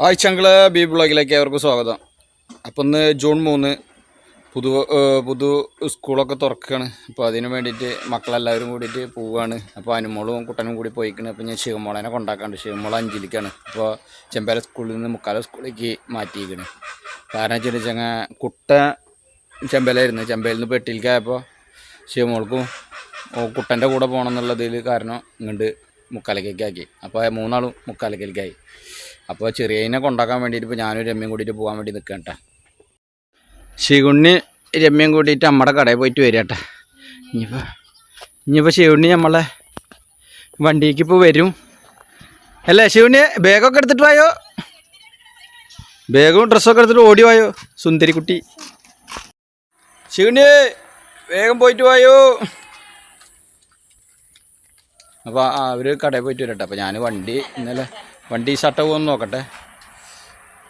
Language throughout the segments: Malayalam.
ആഴ്ചങ്ങൾ ബി ബ്ലോഗിലേക്ക് അവർക്ക് സ്വാഗതം. അപ്പം ഇന്ന് ജൂൺ മൂന്ന് പുതു പുതു സ്കൂളൊക്കെ തുറക്കുകയാണ് അപ്പോൾ അതിന് വേണ്ടിയിട്ട് മക്കളെല്ലാവരും കൂടിയിട്ട് പോവുകയാണ് അപ്പോൾ അനുമോളും കുട്ടനും കൂടി പോയിക്കണ്. അപ്പോൾ ഞാൻ ശിവമോളനെ കൊണ്ടാക്കാണ്ട്. ശിവമോള അഞ്ചിലേക്കാണ്. അപ്പോൾ ചെമ്പാല സ്കൂളിൽ നിന്ന് മുക്കാല സ്കൂളിലേക്ക് മാറ്റിയിരിക്കണ്. കാരണം വെച്ചാൽ ചങ്ങ കുട്ട ചെമ്പലായിരുന്നു ചെമ്പയിൽ നിന്ന് പെട്ടിയിലേക്കായപ്പോൾ ശിവമോൾക്കും കുട്ടന്റെ കൂടെ പോകണം എന്നുള്ളതിൽ കാരണം ഇങ്ങോട്ട് മുക്കാലക്കേക്കാക്കി. അപ്പോൾ മൂന്നാളും മുക്കാലക്കേക്കായി അപ്പോൾ ചെറിയതിനെ കൊണ്ടാക്കാൻ വേണ്ടിയിട്ട് ഇപ്പോൾ ഞാനും രമ്യം കൂടിയിട്ട് പോകാൻ വേണ്ടി നിൽക്കാം കേട്ടോ ശിവുണ്ണി രമ്യം കൂട്ടിയിട്ട് നമ്മുടെ കടയിൽ പോയിട്ട് വരിക കേട്ടോ ഇനിയിപ്പോൾ ഇനിയിപ്പോൾ ശിവുണ്ണി നമ്മളെ വണ്ടിക്ക് ഇപ്പോൾ വരും. അല്ലേ ശിവുണ്ണി ബാഗൊക്കെ എടുത്തിട്ട് വായോ? ബാഗും ഡ്രസ്സൊക്കെ എടുത്തിട്ട് ഓടി വായോ സുന്ദരിക്കുട്ടി? ശിവുണ്ണി വേഗം പോയിട്ട് വായോ? അപ്പോൾ അവർ കടയിൽ പോയിട്ട് വരട്ടെ. അപ്പോൾ ഞാൻ വണ്ടി ഇന്നലെ വണ്ടി ഷട്ട് പോകുമെന്ന് നോക്കട്ടെ.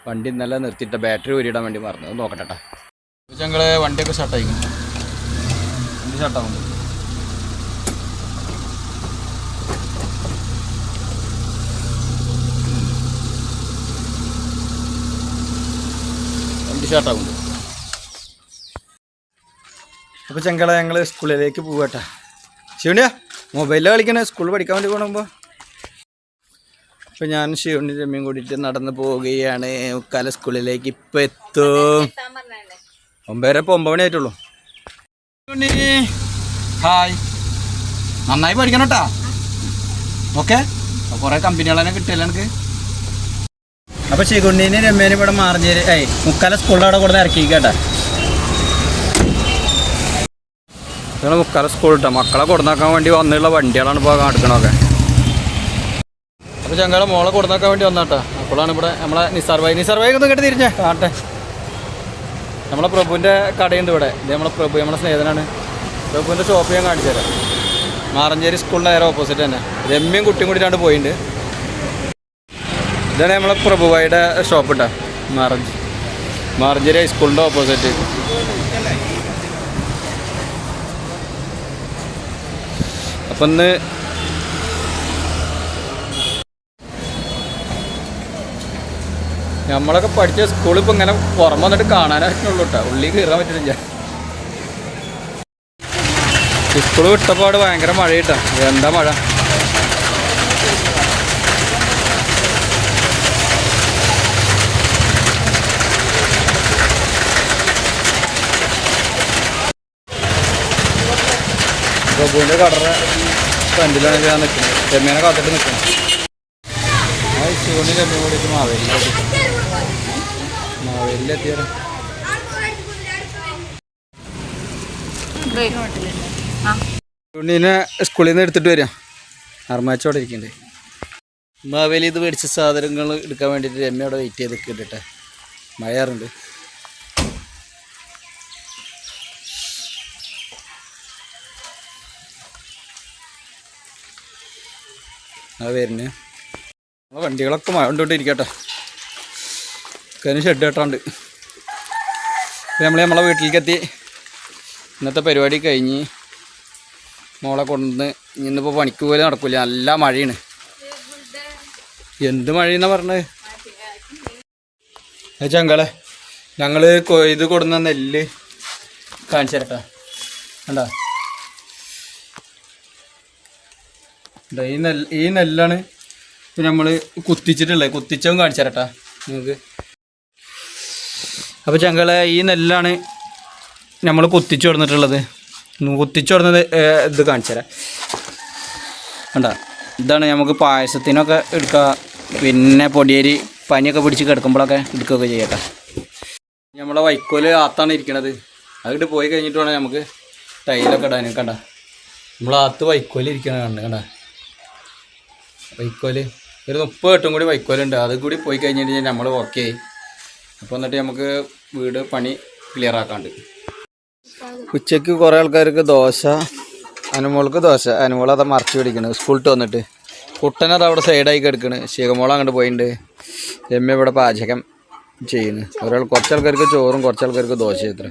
വണ്ടി ഇന്നലെ നിർത്തിയിട്ട് ബാറ്ററി ഊരിയിടാൻ വേണ്ടി മറന്നു. നോക്കട്ടെ കേട്ടോ ഞങ്ങൾ വണ്ടിയൊക്കെ ഷട്ടായിക്കും വണ്ടി ഷട്ടാവുന്നു വണ്ടി ഷട്ടാവുന്നു അപ്പോൾ ചെങ്കള ഞങ്ങൾ സ്കൂളിലേക്ക് പോകട്ടെ ശിവണിയാ മൊബൈലിൽ കളിക്കണേ സ്കൂളിൽ പഠിക്കാൻ വേണ്ടി പോകുമ്പോൾ അപ്പോൾ ഞാൻ ശിവണി രമ്യം കൂടിയിട്ട് നടന്ന് പോവുകയാണ്. ഉക്കാല സ്കൂളിലേക്ക് ഇപ്പം എത്തും. ഒമ്പതര ഇപ്പോൾ ഒമ്പത് മണി ആയിട്ടുള്ളൂ. ഹായ്. നന്നായി പഠിക്കണം കേട്ടാ ഓക്കെ? കുറേ കമ്പനികളെ കിട്ടിയല്ലോ എനിക്ക്. അപ്പോൾ ശികുണ്ണീനെ രമ്യനെ ഇവിടെ മാറിഞ്ഞേര് ഏയ് മുക്കാല സ്കൂളിൽ അവിടെ ഇറക്കി കേട്ടാ ഞങ്ങൾ മുക്കാല സ്കൂൾ ഇട്ടാ മക്കളെ കൊടുന്നാക്കാൻ വേണ്ടി വന്നുള്ള വണ്ടികളാണ് ഇപ്പോൾ എടുക്കണമൊക്കെ അപ്പോൾ ഞങ്ങളുടെ മോളെ കൊടുന്നാക്കാൻ വേണ്ടി വന്നാട്ടാ. അപ്പോഴാണ് ഇവിടെ നമ്മളെ നിസാർ ഭായി. ഒന്ന് ഇങ്ങോട്ട് തിരിഞ്ഞേ. കാണട്ടെ. നമ്മളെ പ്രഭുവിന്റെ കടയുണ്ട് ഇവിടെ. ഇത് നമ്മളെ പ്രഭു നമ്മളെ സ്നേഹിതനാണ്. പ്രഭുവിന്റെ ഷോപ്പ് ഞാൻ കാണിച്ചു തരാം. മാറഞ്ചേരി സ്കൂളിന്റെ നേരെ ഓപ്പോസിറ്റ് തന്നെ. രമ്യം കുട്ടിയും കൂടിയിട്ടാണ് പോയിട്ടുണ്ട് ഇതാണ് നമ്മളെ പ്രഭുവായുടെ ഷോപ്പ് ഇട്ടാ മാറഞ്ചേരി മാറഞ്ചേരി ഹൈസ്കൂളിന്റെ ഓപ്പോസിറ്റ് അപ്പം ഇന്ന് നമ്മളൊക്കെ പഠിച്ച സ്കൂളിൽ ഇപ്പം ഇങ്ങനെ പുറമെ വന്നിട്ട് കാണാനായിട്ടുള്ളൂ കേട്ടോ ഉള്ളിൽ കയറാൻ പറ്റുന്നില്ല സ്കൂൾ വിട്ടപ്പാട് ഭയങ്കര മഴ കിട്ടാം എന്താ മഴ? പ്രഭുവിന്റെ കടറ ഫ്രണ്ടിലാണ് ഞാൻ നിൽക്കുന്നത്. രമ്യനെ കാത്തിട്ട് നിൽക്കുന്നത് ശിവണി രമ്യ കൂടിയിട്ട് മാവേലിയിലെത്തി മാവേലിയിലെത്തിയാലോ ഉണ്ണീനെ സ്കൂളിൽ നിന്ന് എടുത്തിട്ട് വരാം അർമാച്ചോടെ ഇരിക്കണ്ടേ. മാവേലി ഇത് മേടിച്ച സാധനങ്ങൾ എടുക്കാൻ വേണ്ടിയിട്ട് രമ്യ അവിടെ വെയിറ്റ് ചെയ്ത് നിൽക്കട്ടെ മഴയാറുണ്ട് അത് വരുന്നേ. നമ്മളെ വണ്ടികളൊക്കെ മഴ കൊണ്ടോട്ട് ഷെഡ് കെട്ടാണ്ട്. നമ്മൾ നമ്മളെ വീട്ടിലേക്ക് എത്തി ഇന്നത്തെ പരിപാടി കഴിഞ്ഞ് മോളെ കൊണ്ടുവന്ന് ഇന്നിപ്പോൾ പണിക്ക് പോലും നടക്കില്ല നല്ല മഴയാണ്. എന്ത് മഴയെന്നാ പറഞ്ഞത് ചങ്കളെ ഞങ്ങൾ ഇത് കൊടുന്ന നെല്ല് കാണിച്ചു തരട്ടെ. ഈ നെല്ല് ഈ നെല്ലാണ് നമ്മൾ കുത്തിച്ചിട്ടുള്ളത്. കുത്തിച്ചതും കാണിച്ചു തരട്ടാ നിങ്ങൾക്ക് അപ്പോൾ ചങ്കളെ ഈ നെല്ലാണ് നമ്മൾ കുത്തിച്ചു കൊടുത്തിട്ടുള്ളത്. കുത്തിച്ചു കൊടുത്തത് ഇത് കാണിച്ചു തരാം ഇതാണ് നമുക്ക് പായസത്തിനൊക്കെ എടുക്കുക പിന്നെ പൊടിയേരി പനിയൊക്കെ പിടിച്ച് കിടക്കുമ്പോഴൊക്കെ എടുക്കുകയൊക്കെ ചെയ്യട്ടെ. നമ്മളെ വൈക്കോൽ ആത്താണ് ഇരിക്കണത്. അതിട്ട് പോയി കഴിഞ്ഞിട്ട് വേണം നമുക്ക് ടൈലൊക്കെ ഇടാൻ. കണ്ട? നമ്മൾ ആത്ത് കണ്ട കണ്ട? വൈക്കോൽ. ഒരു മുപ്പത് വട്ടം കൂടി വൈക്കോലുണ്ട്. അത് കൂടി പോയി കഴിഞ്ഞ് കഴിഞ്ഞാൽ നമ്മൾ ഓക്കെ ആയി അപ്പോൾ എന്നിട്ട് നമുക്ക് വീട് പണി ക്ലിയർ ആക്കാണ്ട്. ഉച്ചയ്ക്ക് കുറേ ആൾക്കാർക്ക് ദോശ അനുമോൾക്ക് ദോശ. അനുമോൾ അത് മറച്ചു പിടിക്കണ്. സ്കൂളിട്ട് വന്നിട്ട്. കുട്ടനത് അവിടെ സൈഡായി കിടക്കണ്. ശിവമോൾ അങ്ങോട്ട് പോയിട്ടുണ്ട് രമ്യ ഇവിടെ പാചകം ചെയ്യുന്നു ഒരാൾ കുറച്ച് ആൾക്കാർക്ക് ചോറും കുറച്ച് ആൾക്കാർക്ക് ദോശ എത്ര